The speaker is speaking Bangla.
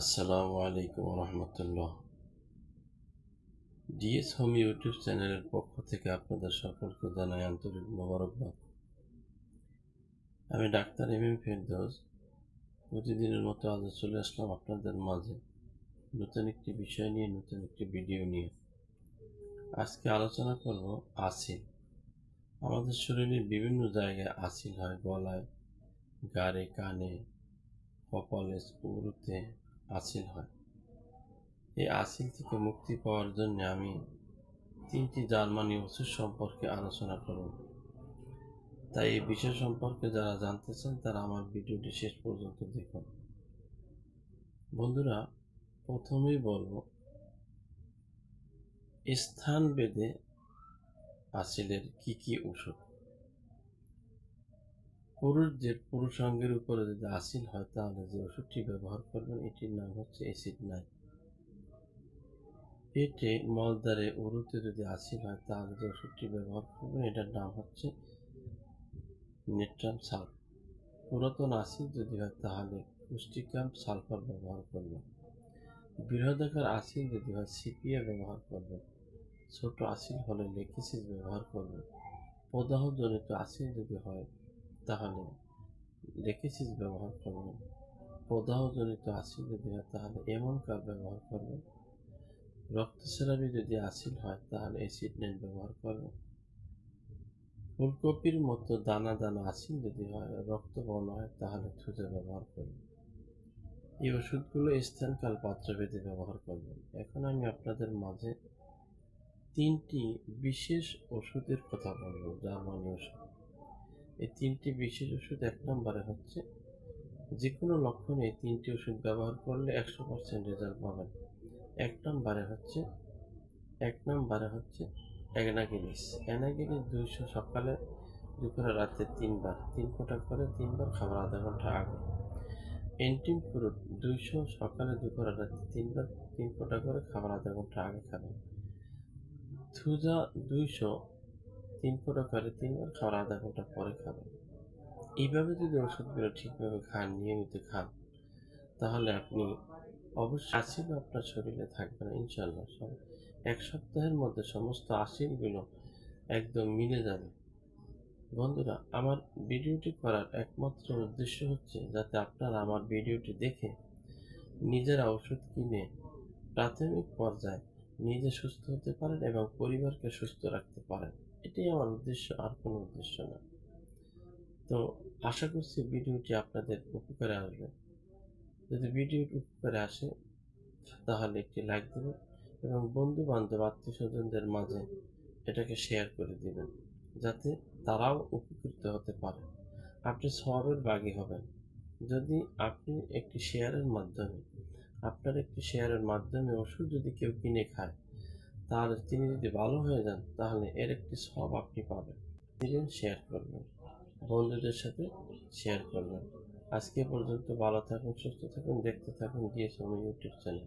আসসালামু আলাইকুম রহমতুল্লাহ ডিএস হোম ইউটিউব চ্যানেলের পক্ষ থেকে আপনাদের সকলকে জানাই আন্তরিক মোবারকবাদ। আমি ডাক্তার এম এম ফেরদৌস। প্রতিদিনের মতো আজ চলে আসলাম আপনাদের মাঝে নতুন একটি বিষয় নিয়ে, নতুন একটি ভিডিও নিয়ে। আজকে আলোচনা করব আসিল। আমাদের শরীরের বিভিন্ন জায়গায় আসিল হয়, গলায়, গাড়ে, কানে, কপালে, উরুতে আসিল হয়। এই আসিল থেকে মুক্তি পাওয়ার জন্য আমি তিনটি জার্মানি ওষুধ সম্পর্কে আলোচনা করব। তাই এই বিষয় সম্পর্কে যারা জানতে চান, তারা আমার ভিডিওটি শেষ পর্যন্ত দেখুন। বন্ধুরা, প্রথমেই বলব স্থান বেদে আসিলের কি কি ওষুধ? পুরুষদের পুরুষাঙ্গের উপরে যদি আসিল হয়, তাহলে যে ওষুধটি ব্যবহার করবেন, এটির নাম হচ্ছে অ্যাসিড নাই। পেটে মলদ্বারে উরুতে যদি আসিল হয়, তাহলে যে ওষুধটি ব্যবহার করবেন, এটার নাম হচ্ছে নেট্রাম সাল। পুরাতন আসিল যদি হয়, তাহলে পুষ্টিকাম সালফার ব্যবহার করবেন। বৃহদাকার আসিল যদি হয়, সিপিএ ব্যবহার করবেন। ছোট আসিল হলে লেকিসিস ব্যবহার করবেন। প্রদাহজনিত আসিল যদি হয় তাহলে দেখেছিস ব্যবহার করবেন প্রদাহজনিত আসিল যদি হয়, তাহলে এমন কার ব্যবহার করবেন রক্তস্রাবী যদি আসিল হয়, তাহলে অ্যাসিড নেন ব্যবহার করবেন ফুলকপির মতো দানা দানা আসিল যদি হয়, রক্তবর্ণ হয়, তাহলে থুজে ব্যবহার করবেন এই ওষুধগুলো স্থানকাল পাত্রভেদে ব্যবহার করবেন এখন আমি আপনাদের মাঝে তিনটি বিশেষ ওষুধের কথা বলব, জার্মানি ওষুধ। এই তিনটি বিশেষ ওষুধ এক নম্বরে হচ্ছে যে কোনো লক্ষণে এই তিনটি ওষুধ ব্যবহার করলে একশো পার্সেন্ট রেজাল্ট পাবেন। এক নম্বরে হচ্ছে, এক নম্বরে হচ্ছে অ্যানাগিনিস অ্যানাগিনিস দুইশো সকালে, দুপুরে রাতে তিনবার, তিন ফোঁটা করে তিনবার খাবার আধা ঘণ্টা আগে। এন্টিম ফ্রুট দুইশো সকালে, দুপুরে রাতে তিনবার, তিন ফোঁটা করে খাবার আধা ঘণ্টা আগে খাবেন। থুজা দুইশো তিন ফোঁটা করে তিনবার খাওয়ার আধা ঘণ্টা পরে খাবেন এইভাবে যদি ওষুধগুলো ঠিকভাবে খান, নিয়মিত খান, তাহলে আপনি অবশ্যই আসিল আপনার শরীরে থাকবে না ইনশাল্লাহ সব এক সপ্তাহের মধ্যে সমস্ত আসিলগুলো একদম মিলে যাবে। বন্ধুরা, আমার ভিডিওটি করার একমাত্র উদ্দেশ্য হচ্ছে যাতে আপনারা আমার ভিডিওটি দেখে নিজেরা ওষুধ কিনে প্রাথমিক পর্যায়ে নিজে সুস্থ হতে পারেন এবং পরিবারকে সুস্থ রাখতে পারেন। এটাই আমার উদ্দেশ্য, আর কোনো উদ্দেশ্য না। তো আশা করছি ভিডিওটি আপনাদের উপকারে আসবে। যদি ভিডিওটি উপকারে আসে, তাহলে একটি লাইক দেবেন এবং বন্ধু বান্ধব আত্মীয় স্বজনদের মাঝে এটাকে শেয়ার করে দিবেন, যাতে তারাও উপকৃত হতে পারে। আপনি সবের বাগী হবেন। যদি আপনি একটি শেয়ারের মাধ্যমে, আপনার একটি শেয়ারের মাধ্যমে ওষুধ যদি কেউ কিনে খায় তাহলে তিনি যদি ভালো হয়ে যান, তাহলে এর একটি সব আপনি পাবেন। দিবেন শেয়ার করবেন। বন্ধুদের সাথে শেয়ার করবেন। আজকে পর্যন্ত ভালো থাকুন, সুস্থ থাকুন, দেখতে থাকুন সময় ইউটিউব চ্যানেল।